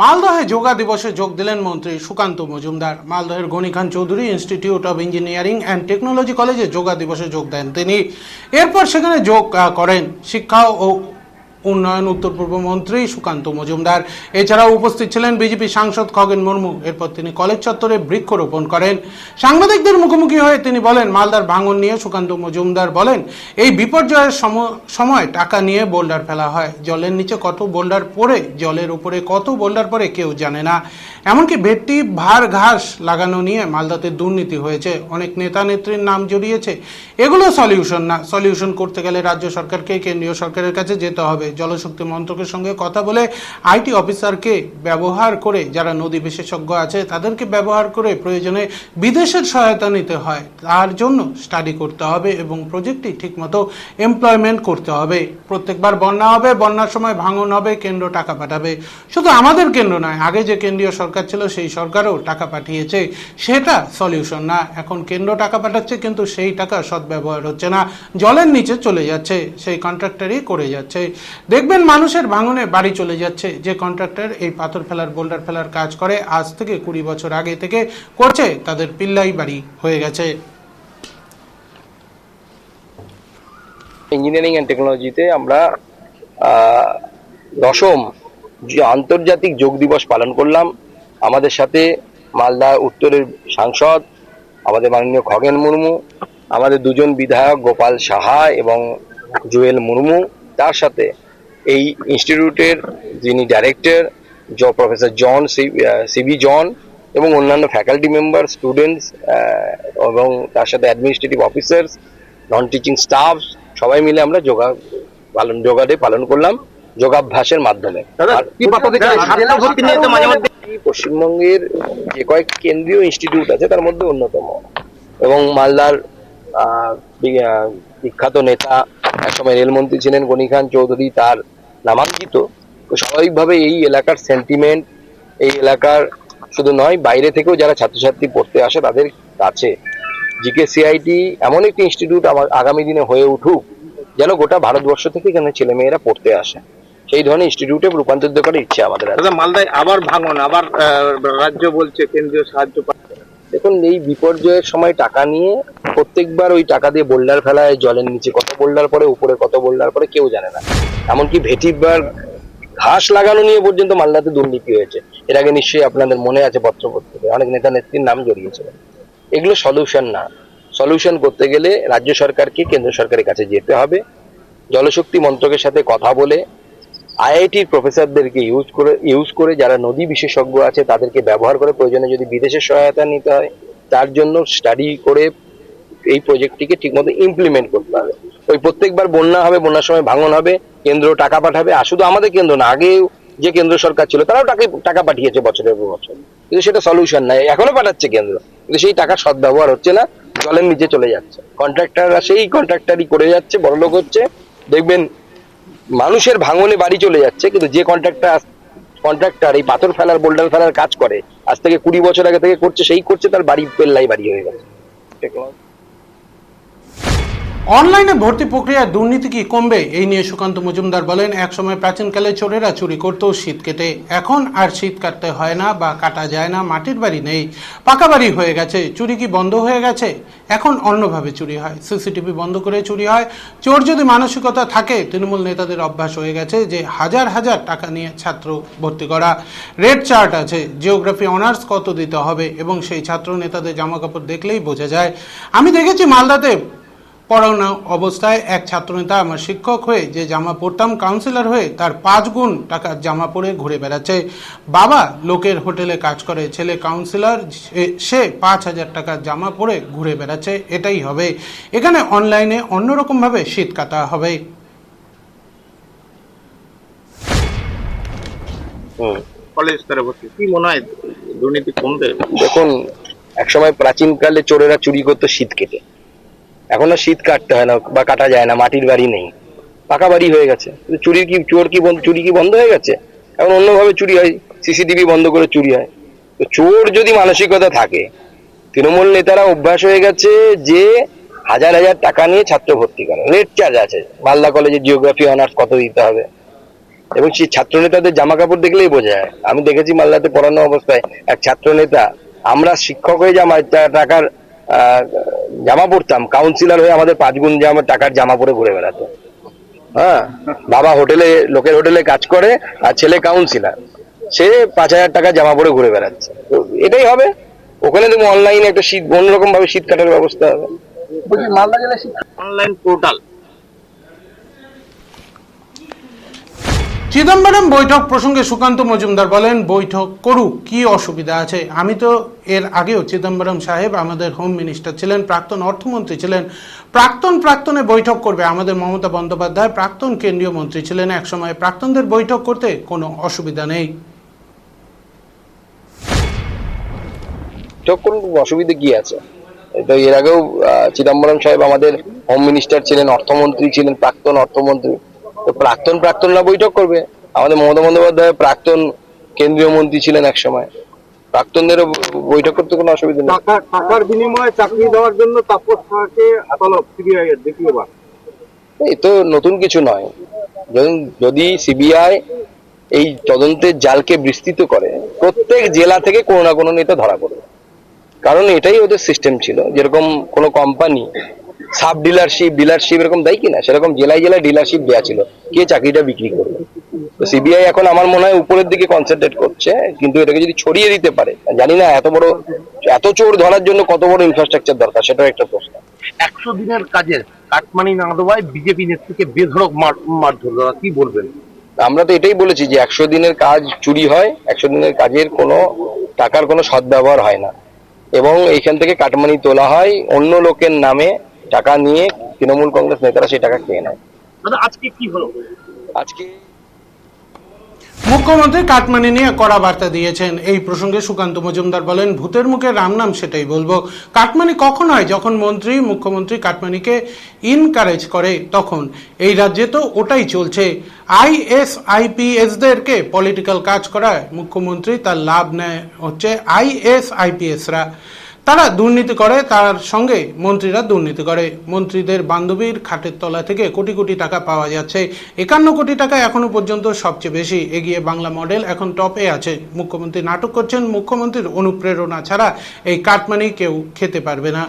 মালদহে যোগা দিবসে যোগ দিলেন মন্ত্রী সুকান্ত মজুমদার। মালদহের Ghani Khan Choudhury institute of engineering and technology কলেজে যোগা দিবসে যোগ দেন তিনি। এরপর সেখানে যোগ করেন শিক্ষা ও উন্নয়ন, উত্তর পূর্ব মন্ত্রী সুকান্ত মজুমদার। এছাড়াও উপস্থিত ছিলেন বিজেপি সাংসদ খগেন মুর্মু। এরপর তিনি কলেজ চত্বরে বৃক্ষরোপণ করেন। সাংবাদিকদের মুখোমুখি হয়ে তিনি বলেন, মালদার ভাঙন নিয়ে সুকান্ত মজুমদার বলেন, এই বিপর্যয়ের সম- সময় টাকা নিয়ে বোল্ডার ফেলা হয়। জলের নিচে কত বোল্ডার পড়ে, জলের উপরে কত বোল্ডার পড়ে কেউ জানে না। এমনকি ভেটটি, ভার, ঘাস লাগানো নিয়ে মালদাতে দুর্নীতি হয়েছে। অনেক নেতা নেত্রীর নাম জড়িয়েছে। এগুলো সলিউশন না। সলিউশন করতে গেলে রাজ্য সরকারকে কেন্দ্রীয় সরকারের কাছে যেতে হবে। জলশক্তি মন্ত্রকের সঙ্গে কথা বলে আইটি অফিসারকে ব্যবহার করে, যারা নদী বিশেষজ্ঞ আছে, তাদেরকে ব্যবহার করে প্রয়োজনে বিদেশের সহায়তা নিতে হয়। তার জন্য স্টাডি করতে হবে এবং প্রজেক্টটি ঠিকমতো এমপ্লয়মেন্ট করতে হবে। প্রত্যেকবার বন্যা হবে, বন্যার সময় ভাঙন হবে, কেন্দ্র টাকা পাঠাবে। শুধু আমাদের কেন্দ্র নয়, আগে যে কেন্দ্রীয় সরকার ছিল, সেই সরকারও টাকা পাঠিয়েছে। সেটা সলিউশন না। এখন কেন্দ্র টাকা পাঠাচ্ছে, কিন্তু সেই টাকা সদ্ব্যবহার হচ্ছে না। জলের নিচে চলে যাচ্ছে, সেই কন্ট্রাক্টরই করে যাচ্ছে। দেখবেন মানুষের ভাঙনে বাড়ি চলে যাচ্ছে। যে কন্ট্রাক্টর এই পাথর ফেলার বোল্ডার ফেলার কাজ করে, আজ থেকে কুড়ি বছর আগে থেকে করছে, তাদের পিল্লাই বাড়ি হয়ে গেছে। ইঞ্জিনিয়ারিং অ্যান্ড টেকনোলজিতে আমরা দশম যে আন্তর্জাতিক যোগ দিবস পালন করলাম। আমাদের সাথে মালদা উত্তরের সাংসদ, আমাদের মাননীয় খগেন মুর্মু, আমাদের দুজন বিধায়ক গোপাল সাহা এবং জুয়েল মুর্মু, তার সাথে এই ইনস্টিটিউটের যিনি ডাইরেক্টর জ প্রফেসর জন সিবি জন এবং অন্যান্য ফ্যাকাল্টি মেম্বার স্টুডেন্টস এবং তার সাথে administrative officers non teaching staff সবাই মিলে আমরা যোগা পালন যোগা ডে পালন করলাম যোগাভ্যাসের মাধ্যমে। পশ্চিমবঙ্গের যে কয়েক কেন্দ্রীয় ইনস্টিটিউট আছে তার মধ্যে অন্যতম। এবং মালদার বিখ্যাত নেতা একসময় রেলমন্ত্রী ছিলেন গনি খান চৌধুরী তার নামাঙ্কিত। তো স্বাভাবিকভাবে এই এলাকার সেন্টিমেন্ট এই এলাকার শুধু নয় বাইরে থেকেও যারা ছাত্রছাত্রী পড়তে আসে তাদের কাছে। জিকে সিআইটি এমন একটি ইনস্টিটিউট আমার আগামী দিনে হয়ে উঠুক যেন গোটা ভারতবর্ষ থেকে এখানে ছেলেমেয়েরা পড়তে আসে। সেই ধরনের ইনস্টিটিউটে রূপান্তরিত করার ইচ্ছে আমাদের দাদা মালদায় আবার ভাঙন আবার রাজ্য বলছে কেন্দ্রীয় সাহায্য দেখুন এই বিপর্যয়ের সময় টাকা নিয়ে প্রত্যেকবার ওই টাকা দিয়ে বোল্ডার ফেলায়, জলের নিচে কত বোল্ডার পরে উপরে কত বোল্ডার পরে কেউ জানে না। এমনকি ভেটিবার ঘাস লাগানো নিয়ে পর্যন্ত মালদাতে দুর্নীতি হয়েছে। এর আগে নিশ্চয়ই আপনাদের মনে আছে পত্রপত্রিকায়, অনেক নেতা নেত্রীর নাম জড়িয়েছিল এগুলো সলিউশন না। সলিউশন করতে গেলে রাজ্য সরকারকে কেন্দ্র সরকারের কাছে যেতে হবে। জলশক্তি মন্ত্রকের সাথে কথা বলে আইআইটির প্রফেসরদেরকে ইউজ করে ইউজ করে যারা নদী বিশেষজ্ঞ আছে, তাদেরকে ব্যবহার করে প্রয়োজনে যদি বিদেশের সহায়তা নিতে হয়, তার জন্য স্টাডি করে এই প্রজেক্টটিকে ঠিকমতো ইমপ্লিমেন্ট করতে হবে। ওই প্রত্যেকবার বন্যা হবে, বন্যার সময় ভাঙন হবে, কেন্দ্র টাকা পাঠাবে, আর শুধু আমাদের কেন্দ্র না, আগে যে কেন্দ্র সরকার ছিল, তারাও টাকা টাকা পাঠিয়েছে বছরের পর বছর। কিন্তু সেটা সলিউশন নাই, এখনও পাঠাচ্ছে কেন্দ্র। কিন্তু সেই টাকার সদ্ব্যবহার হচ্ছে না, জলের নিচে চলে যাচ্ছে। কন্ট্রাক্টররা সেই কন্ট্রাক্টারই করে যাচ্ছে বড়লোক হচ্ছে। দেখবেন, মানুষের ভাঙনে বাড়ি চলে যাচ্ছে, কিন্তু যে কন্ট্রাক্টর কন্ট্রাক্টর এই পাথর ফেলার বোল্ডার ফেলার কাজ করে, আজ থেকে কুড়ি বছর আগে থেকে করছে, সেই করছে, তার বাড়ি পেল্লাই বাড়ি হয়ে গেছে। অনলাইনে ভর্তি প্রক্রিয়ার দুর্নীতি কি কমবে? এই নিয়ে সুকান্ত মজুমদার বলেন, একসময় প্রাচীনকালে চোরেরা চুরি করতো, শীত কেটে। এখন আর শীত কাটতে হয় না বা কাটা যায় না, মাটির বাড়ি নেই। পাকা বাড়ি হয়ে গেছে, চুরি কি বন্ধ হয়ে গেছে? এখন অন্যভাবে চুরি হয়। সিসিটিভি বন্ধ করে চুরি হয়। চোর যদি মানসিকতা থাকে, তৃণমূল নেতাদের অভ্যাস হয়ে গেছে যে হাজার হাজার টাকা নিয়ে ছাত্র ভর্তি করা। রেড চার্ট আছে, জিওগ্রাফি, অনার্স কত দিতে হবে? এবং সেই ছাত্র নেতাদের জামাকাপড় দেখলেই বোঝা যায়। আমি দেখেছি মালদাতে পড়ানো অবস্থায় এক ছাত্রনেতা আমার শিক্ষক হয়ে যে জামা পরতাম কাউন্সিলর হয়ে তার পাঁচ গুণ টাকার জামা পরে ঘুরে বেড়াচ্ছে। বাবা লোকের হোটেলে কাজ করে ছেলে কাউন্সিলর সে- সে পাঁচ হাজার টাকার জামা পরে ঘুরে বেড়াচ্ছে এটাই হবে। এখানে অনলাইনে অন্যরকমভাবে শীত কাটা হবে। হুম। কলেজ স্তরে ভর্তি কি মনে হয় দুর্নীতি কমবে? দেখুন একসময় প্রাচীনকালে চোরেরা চুরি করতো শীত কেটে। এখন শীত কাটতে হয় না বা কাটা যায় না, মাটির বাড়ি নেই। পাকা বাড়ি হয়ে গেছে। কিন্তু চুরি কি, চোর কি চুরি কি বন্ধ হয়ে গেছে? এখন অন্যভাবে চুরি হয়, সিসিটিভি বন্ধ করে চুরি হয়। তো চোর যদি মানসিকতা থাকে, তৃণমূল নেতারা অভ্যাস হয়ে গেছে যে হাজার হাজার টাকা নিয়ে ছাত্র ভর্তি করে। রেট চার্জ আছে, মালদা কলেজে জিওগ্রাফি, অনার্স কত দিতে হবে? এবং সেই ছাত্র নেতাদের জামা কাপড় দেখলেই বোঝা যায়। আমি দেখেছি মালদাতে পড়ানো অবস্থায় এক ছাত্র নেতা, আমরা শিক্ষক হয়ে টা- টাকার জামা পরতাম। কাউন্সিলর হয়ে আমাদের পাঁচ গুণ জামা টাকার জামা পরে ঘুরে বেড়াতো। হ্যাঁ বাবা হোটেলে লোকের হোটেলে কাজ করে আর ছেলে কাউন্সিলর সে পাঁচ হাজার টাকা জামা পরে ঘুরে বেড়াচ্ছে। তো এটাই হবে। ওখানে তুমি অনলাইনে একটা শীত অন্যরকম ভাবে শীত কাটার ব্যবস্থা হবে। মালদা জেলা অনলাইন পোর্টাল চিদম্বরম বৈঠক প্রসঙ্গে সুকান্ত মজুমদার বলেন, বৈঠক করুক, কি অসুবিধা আছে? আমি তো এর আগেও চিদম্বরম সাহেব আমাদের হোম মিনিস্টার ছিলেন, প্রাক্তন অর্থমন্ত্রী ছিলেন। প্রাক্তন প্রাক্তনে বৈঠক করবে আমাদের মমতা বন্দ্যোপাধ্যায়, প্রাক্তন কেন্দ্রীয় মন্ত্রী ছিলেন একসময়। প্রাক্তনদের বৈঠক করতে কোনো অসুবিধা নেই। অসুবিধা কি আছে? তো এর আগেও চিদম্বরম সাহেব আমাদের হোম মিনিস্টার ছিলেন, অর্থমন্ত্রী ছিলেন, প্রাক্তন অর্থমন্ত্রী। তো প্রাক্তন প্রাক্তনরা বৈঠক করবে। আমাদের মমতা বন্দ্যোপাধ্যায় প্রাক্তন কেন্দ্রীয় মন্ত্রী ছিলেন এক সময়। প্রাক্তনদেরও বৈঠক করতে কোনো অসুবিধা নেই। টাকার বিনিময়ে চাকরি দেওয়ার জন্য তাপস শাহকে আদালত সিবিআই এর দ্বিতীয়বার। এই তো নতুন কিছু নয়। যদি- যদি সিবিআই এই তদন্তের জালকে বিস্তৃত করে প্রত্যেক জেলা থেকে কোনো না কোনো নেতা ধরা পড়বে। কারণ এটাই ওদের সিস্টেম ছিল। যেরকম কোনো কোম্পানি সাব ডিলারশিপ ডিলারশিপ এরকম দেয় কিনা? সেরকম জেলায় জেলায় ডিলারশিপ দেওয়া ছিল। কে চাকরিটা বিক্রি করবে? তো সিবিআই এখন আমার মনে হয় উপরের দিকে কনসেন্ট্রেট করছে কিন্তু এটাকে যদি ছড়িয়ে দিতে পারে জানি না এত বড় এত চোর ধরার জন্য কত বড় ইনফ্রাস্ট্রাকচার দরকার সেটাও একটা প্রশ্ন। একশো দিনের কাজের কাটমানি না দেওয়ায় বিজেপি নেত্রীকে বেধড়ক মার মারধর দাদা কি বলবেন? আমরা তো এটাই বলেছি যে একশো দিনের কাজ চুরি হয় একশো দিনের কাজের কোনো টাকার কোনো সদ্ব্যবহার হয় না। এবং এইখান থেকে কাটমানি তোলা হয় অন্য লোকের নামে টাকা নিয়ে তৃণমূল কংগ্রেস নেতারা সেই টাকা খেয়ে নেয়। দাদা আজকে কি হলো? আজকে মুখ্যমন্ত্রী কাটমানি নিয়ে কড়া বার্তা দিয়েছেন। এই প্রসঙ্গে সুকান্ত মজুমদার বলেন ভূতের মুখে রাম নাম সেটাই বলব। কাটমানি কখন হয়? যখন মন্ত্রী মুখ্যমন্ত্রী কাটমানিকে ইনকারেজ করে তখন। এই রাজ্যে তো ওটাই চলছে। আইএস আইপিএসদেরকে পলিটিক্যাল কাজ করায় মুখ্যমন্ত্রী তার লাভ নেয় হচ্ছে আইএস আইপিএসরা তারা দুর্নীতি করে, তার সঙ্গে মন্ত্রীরা দুর্নীতি করে। মন্ত্রীদের বান্ধবীর খাটের তলা থেকে কোটি কোটি টাকা পাওয়া যাচ্ছে। একান্ন কোটি টাকা এখনও পর্যন্ত সবচেয়ে বেশি। এগিয়ে বাংলা মডেল এখন টপে আছে। মুখ্যমন্ত্রী নাটক করছেন, মুখ্যমন্ত্রীর অনুপ্রেরণা ছাড়া এই কাটমানি কেউ খেতে পারবে না।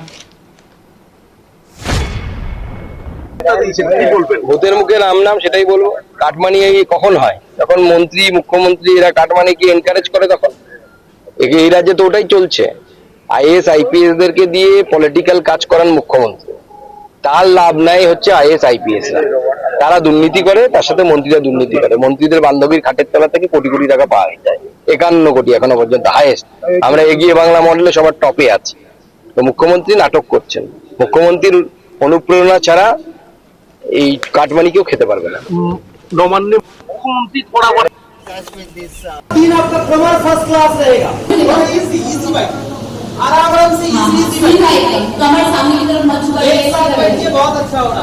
কি ভূতের মুখে রাম নাম, সেটাই বলব। কাটমানি কখন হয়? যখন মন্ত্রী, মুখ্যমন্ত্রী এরা কাটমানিকে এনকারেজ করে তখন? এই রাজ্যে তো ওটাই চলছে। আইএস আইপিএস দেরকে দিয়ে পলিটিক্যাল কাজ করান মুখ্যমন্ত্রী। তার লাভ নাই হচ্ছে আইএস আইপিএস তারা দুর্নীতি করে তার সাথে মন্ত্রীরা দুর্নীতি করে। মন্ত্রীদের বান্ধবীর খাটের তলা থেকে কোটি কোটি টাকা পাওয়া যায়। একান্ন কোটি এখনও পর্যন্ত হাইয়েস্ট আমরা এগিয়ে বাংলা মডেলে সবার টপে আছি। তো মুখ্যমন্ত্রী নাটক করছেন। মুখ্যমন্ত্রীর অনুপ্রেরণা ছাড়া এই কাটমানি কেউ খেতে পারবে না। নবান্ন মুখ্যমন্ত্রী आराम आराम से इजी इजी कमर सामने की तरफ़ मत झुकाइए एक साथ बैठिए बहुत अच्छा हो रहा है